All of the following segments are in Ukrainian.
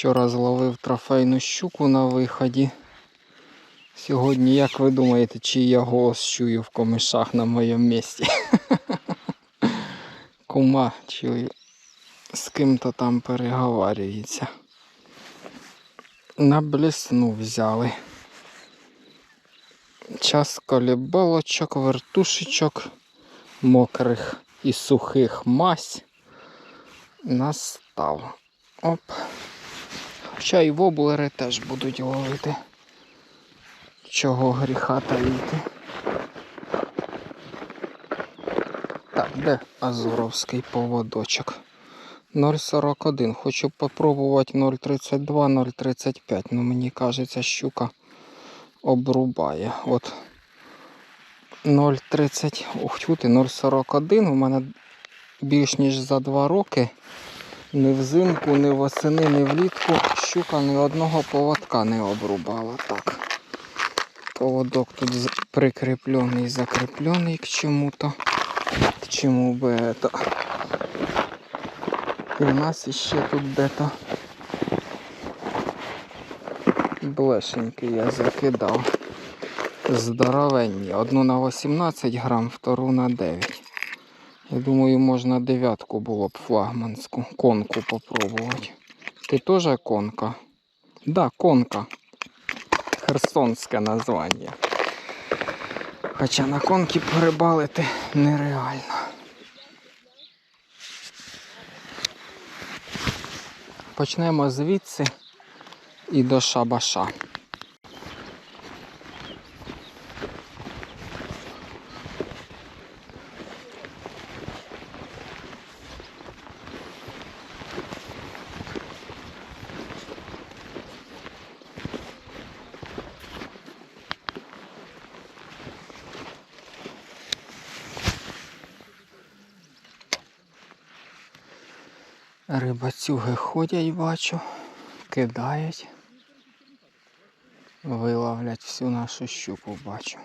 Вчора зловив трофейну щуку на виході. Сьогодні, як ви думаєте, чи я голос чую в комишах на моєму місці? Кума чую, з ким-то там переговарюється. На блесну взяли. Час колібалочок, вертушечок, мокрих і сухих мась настав. Оп. Хоча і воблери теж будуть ловити. Чого гріха таїти. Так, де Азуровський поводочок? 0,41. Хочу попробувати 0,32, 0,35. Ну мені кажеться, щука обрубає. От 0,30. Ух, чути, 0,41. У мене більш ніж за 2 роки. Ні взимку, ні восени, ні влітку щука ні одного поводка не обрубала. Так. Поводок тут прикріплений, закріплений к чому-то. К чому би это. І у нас іще тут де-то блешеньки я закидав. Здоровенні. Одну на 18 грам, втору на 9. Я думаю, можна дев'ятку було б флагманську, конку попробувати. Ти теж конка? Да, конка. Херсонське названня. Хоча на конки порибалити нереально. Почнемо звідси і до шабаша. Рибацюги ходять, бачу, кидають. Виловлять всю нашу щуку, бачу.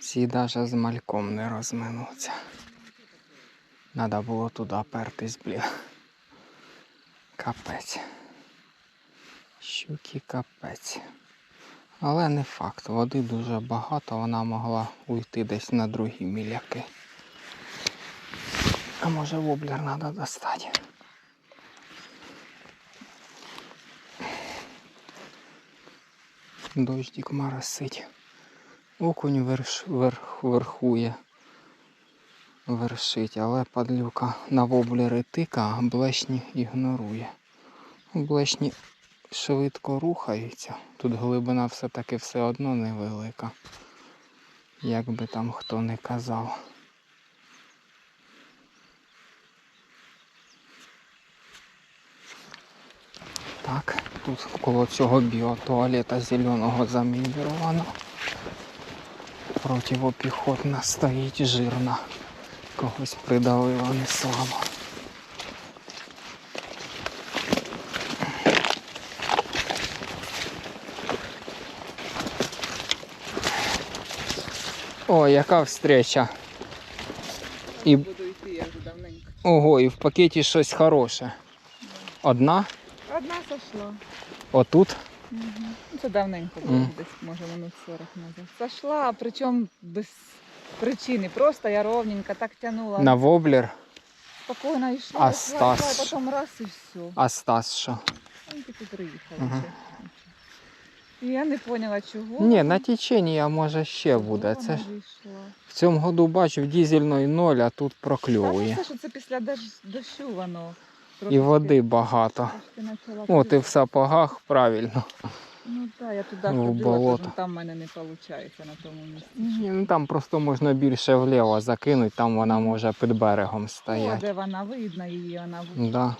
Ці навіть з мальком не розминуться. Надо було туди пертись, блін. Капець. Щуки капець. Але не факт, води дуже багато, вона могла уйти десь на другі міляки. А може воблер треба достати. Дождик моросить. Окунь верш, верх, верхує. Вершить, але падлюка на воблери тика, а блешні ігнорує. Блешні швидко рухаються. Тут глибина все-таки все одно невелика. Як би там хто не казав. Так, тут коло цього біотуалета зеленого замініровано. Противопіхотна стоїть жирна. Когось придавило не слабо. О, яка встреча. І, ого, і в пакеті щось хороше. Одна? Одна сошла. Отут? Угу. Це давненько було, Мгм. десь може минут 40 назад. Сошла, причому без причини. Просто я ровненько так тянула. На воблер. Спокійно йшла, А йшла, і потім раз і все. А Стас що? Він тільки приїхав. Ще. І я не поняла, чого. Ні, на теченні, а може ще чого буде. Це ж в цьому году бачив дізельної ноль, а тут ну прокльовує. це що це після дощу воно. І води багато. От і О, ти в сапогах, правильно. Ну так, я туди ходила, тож там в мене не виходить на тому місці. Ні, Ну там просто можна більше вліво закинути, там вона може під берегом стояти. Де вона, видно її, вона в- Да.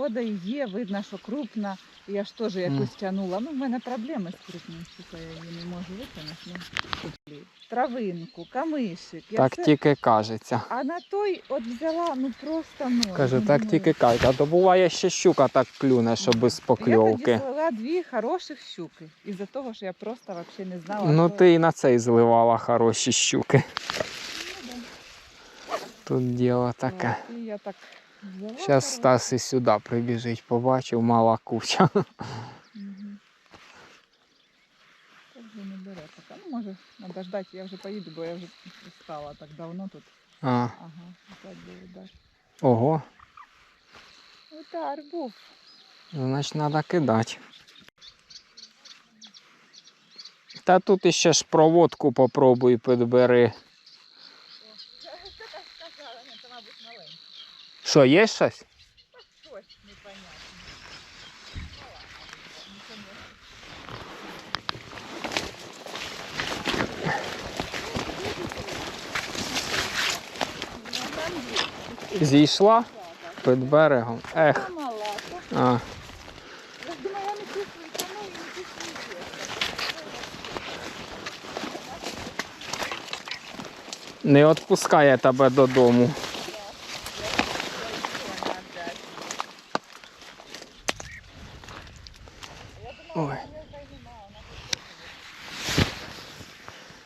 Ходить, є, видно, що крупна. Я ж теж якусь тягнула. Ну, в мене проблеми з крупною штукою, я її не можу витягнути. Ну, травинку, камишик. Я Так все- тільки кажеться. А на той от взяла, ну просто ну. Кажу, ну, так ну. тільки кажуть. А то буває ще щука так клюне, що без Я покльовки. тоді злила дві хороших щуки. Із-за того, що я просто взагалі не знала. Ну що- ти і на цей зливала хороші щуки. Ну. Тут діло таке. От, І я так Зараз. Стас і сюди прибіжить, побачив, мала куча. Ну, може, надо ждать, я вже поїду, бо я вже стала так давно тут. А, Ага, опять буде удар. ого, Удар був. значить треба кидати. Та тут іще ж проводку попробуй підбери. Це так сказала, ні, це, мабуть, маленька. Що, є щось? Зійшла під берегом. Ех, а, не відпускає тебе додому. Ой.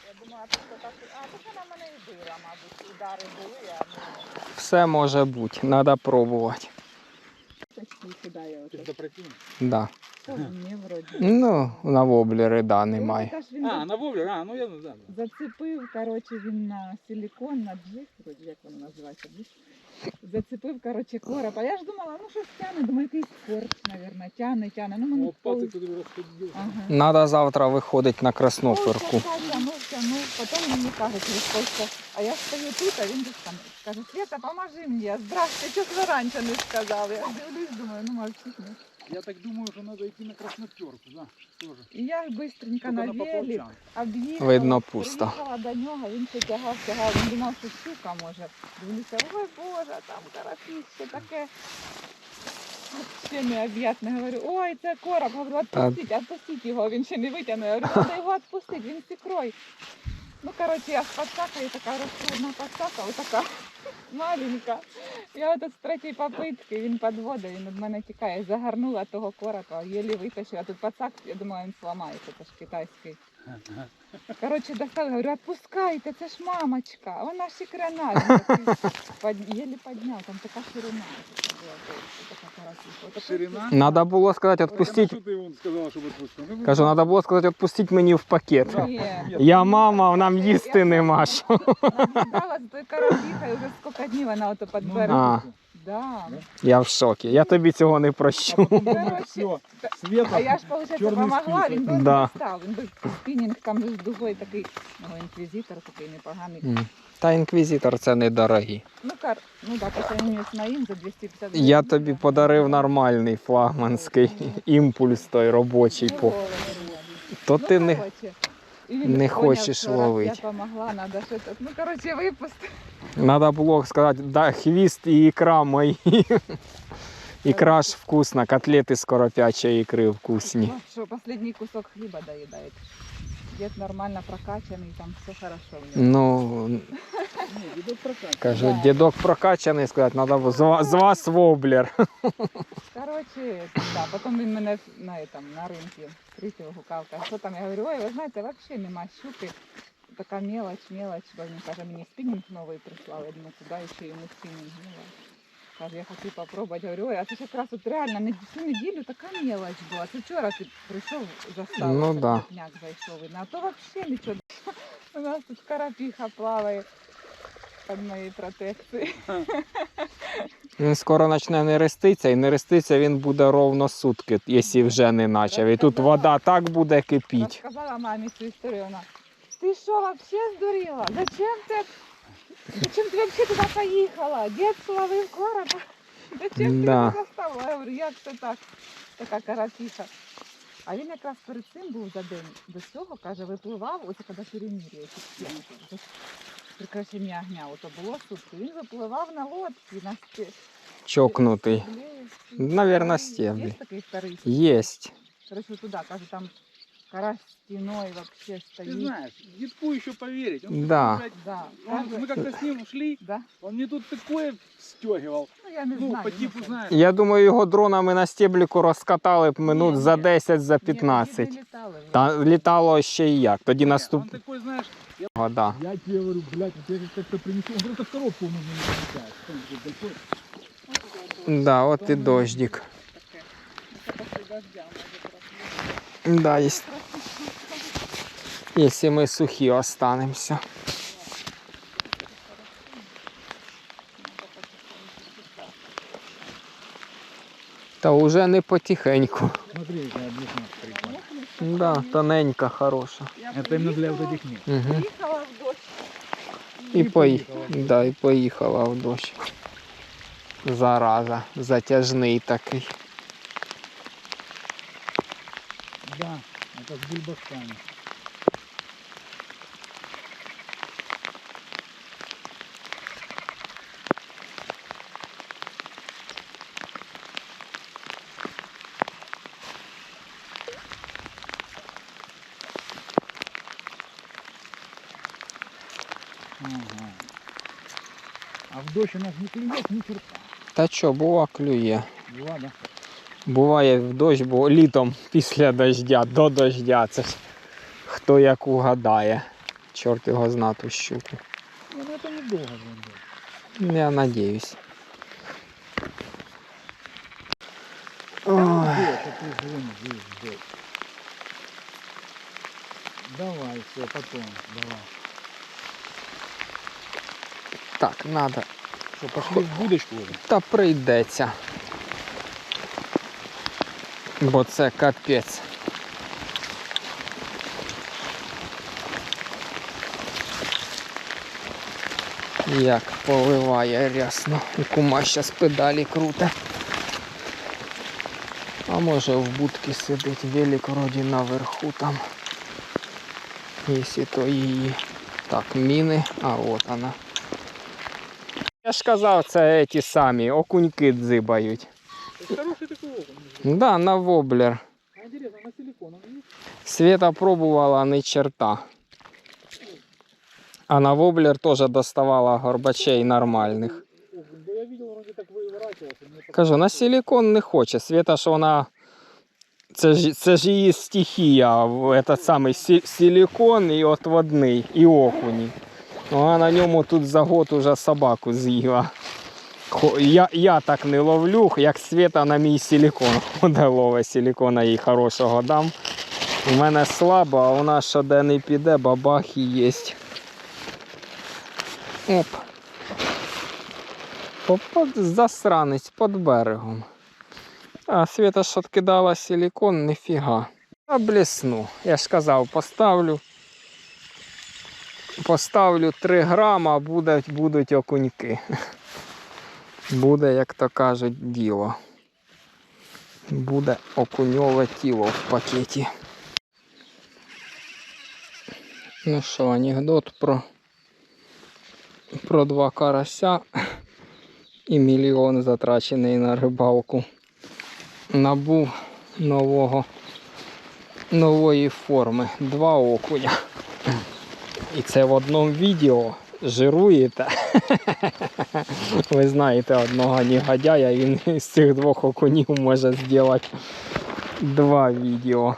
Я думала, просто так. А, так вона мене і била, мабуть. Удари були, а ну. Все може бути, треба пробувати. Ти? Да. Ну, на воблери, да, немає. Він А, на воблер, а, ну я не знаю. Зацепив, коротше, він на силікон, на джиг, вроді як воно називається. Зацепив, коротше, короб. А я ж думала, ну щось тяне, думаю, якийсь корч, мабуть, тяне, тяне. Ну, мене О, пацик туди розходив. Ага. Треба завтра виходити на красноперку. Ой, тягнув, тягнув, потім мені через полчаса, а я стою тут, а він десь там каже, Света, поможи мені. Я, Здрасте, чого ви раніше не сказали? Я дивлюсь, думаю, ну мовчить. ні. Я так думаю, що треба йти на краснотерку, да, тоже. І я Тільки на велик об'їхала, Видно, пусто. приїхала до нього, він ще тягав, тягав, він думав, що щука може. Дивлюся, ой Боже, там карапіще таке. Ще необ'ятне. Говорю, ой, це короб. Говорю, відпустіть, відпустіть його, він ще не витягне. Я говорю, треба його відпустити, він сікрой. Ну, коротше, я з подсакою така розтрудна подсака, отака маленька. Я от з третій попитки, він підводить, він від мене тікає. Загорнула того корока, єлі витащила. Тут пацак, я думаю, він сламається, це ж китайський. Коротше, достали, говорю, відпускайте, це ж мамочка, вона ж ікрена. Він такий под- Єлі підняв, там така ширина. така була, така карасиха. Отаку Ширина? Треба було сказати, Так, а відпустіть. Що ти йому сказала, щоб відпустив? Ну, Кажу, треба було сказати, відпустіть мені в пакет. Ні. Я мама, нам їсти нема що. Наблюдала за той карабіхою вже скільки днів вона ото під Ну, берегом. А. Да. Я в шокі. Я тобі цього не А прощу. потім Короче, все, Света, А я ж, виходить, Чорний допомогла, список. він би Да. не став. Він би спінінг там же з дугою такий, ну, інквізитор такий непоганий. М. Та інквізитор це недорогі. Ну, кар, ну так, по сравнению з моїм за 250 Я тобі подарив нормальний флагманський імпульс той робочий. Ну, По. То Ну, ти не. короче, не хочеш ловить. Я помогла, надо щось. Ну, короче, випусти. Треба було сказати, да, хвіст і ікра мої. Ікра ж вкусна, котлети з коропячої ікри вкусні. Ну, що, последний кусок хліба доїдає. Дід нормально прокачаний, там все хорошо в нього. Ну, ні, дідок прокат. кажу, Да. дідок прокачаний, сказати, треба з, ва- з вас воблер. Короче, да, потім він мене на, этом, на ринку встретив, гукав, каже, що там? Я говорю, ой, ви знаєте, взагалі нема щуки. Така мелоч, мелоч, бо він каже, мені спінінг новий прислав, я думаю, куди ще йому спінінг новий. Каже, я хочу попробувати. Говорю, ой, а це ж якраз от реально не всю неділю така мелоч була. Це вчора ти прийшов, застав, Ну да. крупняк зайшов, видно. а то взагалі нічого. У нас тут карапіха плаває під моєю протекцією. Він скоро почне нереститися, і нереститься він буде ровно сутки, якщо вже не почав. І тут вода так буде кипіть. Розказала мамі цю історію, вона, ти що, вообще здуріла? Зачем ти, зачем ти вообще туди поїхала? Дід словив короба. Зачем ти Да. його заставила? Я говорю, як це так? Така карапіша. А він якраз перед цим був за день до цього, каже, випливав, ось коли перемірює прикрашення огня, ото було сутки. Він випливав на лодці, на сте- Чокнутий. стеблі. Навірно, Є стеблі. такий старий Єсть. Короче, туда, кажу, там карась стеной вообще Ты стоит. знаешь, дедку еще поверить. Он Да. блядь, Да, он- мы как-то с ним ушли, да. он мне тут такое стегивал. Ну, я не Ну, знаю. по типу, знаешь. Я думаю, його дронами на стебліку розкатали б минут Ні, за ні. 10, за ні, тоді 15. не літали. Та літало ще і як. Тоді Не, наступ... Он такой, знаешь, Да. я тебе говорю, блядь, вот я как-то принесу. Он просто в коробку нужно не замечать. Там же большой. Да, от і дождик. Таке. Це після дождя може. Да, єс- якщо ми сухі останемося. Та вже не потихеньку. Смотри, какая блесна прикольно. Да, тоненька, хороша. Я Это именно для вот приїхала, этих мест. Угу. Приїхала в дощ. І, І пої... поїхала. да, і поїхала в дощ. Зараза, затяжний такий. Да, это с бульбашками. А в дождь у нас не клюет ни черта. Та що, бува клює. Была, да? Буває в дощ, бо літом після дождя, до дождя. Це ж хто як угадає. Чорт його зна ту щуку. Ну, это недолго будет. Я надіюсь. Да, Ой. дождь, а ты звонишь, видишь, дождь. Давай, все, потом, давай. Так, надо. Что, пошли в будочку? Та прийдеться. Бо це капець. Як поливає рясно. І кума щас педалі круте. А може в будці сидить велик вроді наверху там. Якщо то її. Так, міни, а от вона. Я ж казав, це ті самі, окуньки дзибають. Хороший такой окунь. Да, на воблер. А интересно, на силикон он есть? Света пробувала не черта. А на воблер теж доставала горбачей нормальних. Окунь, да я видел, вроде так выворачивался. мне Кажу, на показалось, силикон не хоче. Света ж вона. Це ж, це ж її стихія, в- этот самий сі- силикон і отводний, і окуні. Ну, а на ньому тут за год уже собаку з'їла. Я, я так не ловлю, як Света на мій силикон. Де ловить силикона їй хорошого дам. У мене слабо, а нас що де не піде, бабах і єсть. Оп. Попад засранець під берегом. А Света ж откидала силикон, ніфіга. А блесну. Я ж казав, поставлю. Поставлю 3 грама, будуть, будуть окуньки. Буде, як то кажуть, діло. Буде окуньове тіло в пакеті. Ну що, анекдот про, про два карася і мільйон затрачений на рибалку. Набув нового, нової форми. Два окуня. І це в одному відео жируєте. Ви знаєте одного негодяя, він з цих двох окунів може зробити два відео.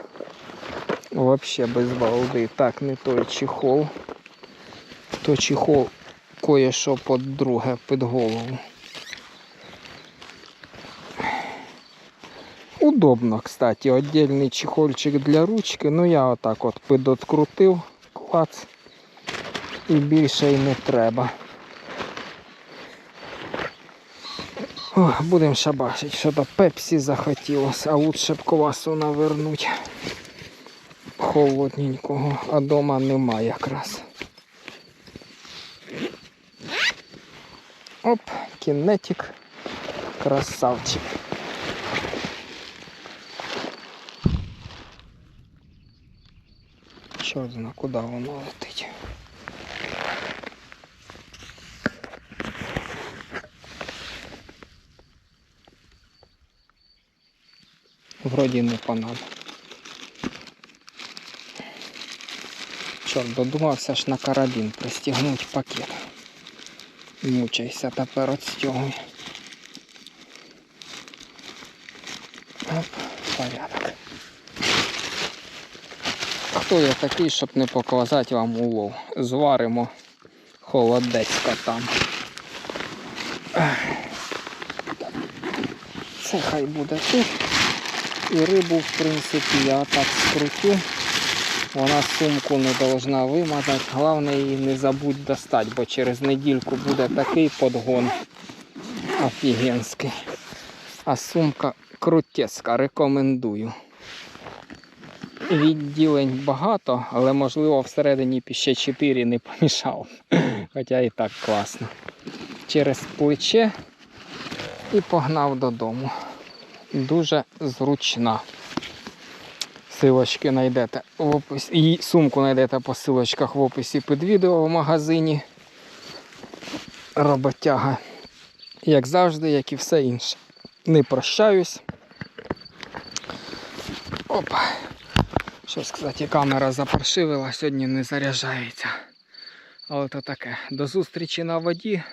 Вообще без балди. Так, не той чехол. То чехол кое-що під друге, під голову. Удобно, кстати, отдельний чехольчик для ручки. Ну я отак от підоткрутив клац. І більше й не треба. О, будемо шабашити, що то пепсі захотілося, а лучше б квасу навернуть холодненького, а дома нема якраз. Оп, кінетик, красавчик. Чорт зна, куди воно летить. Вроді не по. Чорт, додумався ж на карабін пристігнути пакет. Мучайся тепер отстягуй. Оп, порядок. Хто я такий, щоб не показати вам улов? Зваримо холодець котам. Ах. Це хай буде тут. І рибу, в принципі, я так скрутю. Вона сумку не должна вимазати. Головне її не забудь достати, бо через недільку буде такий подгон офігенський. А сумка крутецька, рекомендую. Відділень багато, але можливо всередині б ще 4 не помішав. Хоча і так класно. Через плече і погнав додому. Дуже зручна. Силочки знайдете в описі. І сумку знайдете по силочках в описі під відео в магазині. Роботяга. Як завжди, як і все інше. Не прощаюсь. Опа. Щось, кстати, камера запаршивила, сьогодні не заряджається. Але то таке. До зустрічі на воді.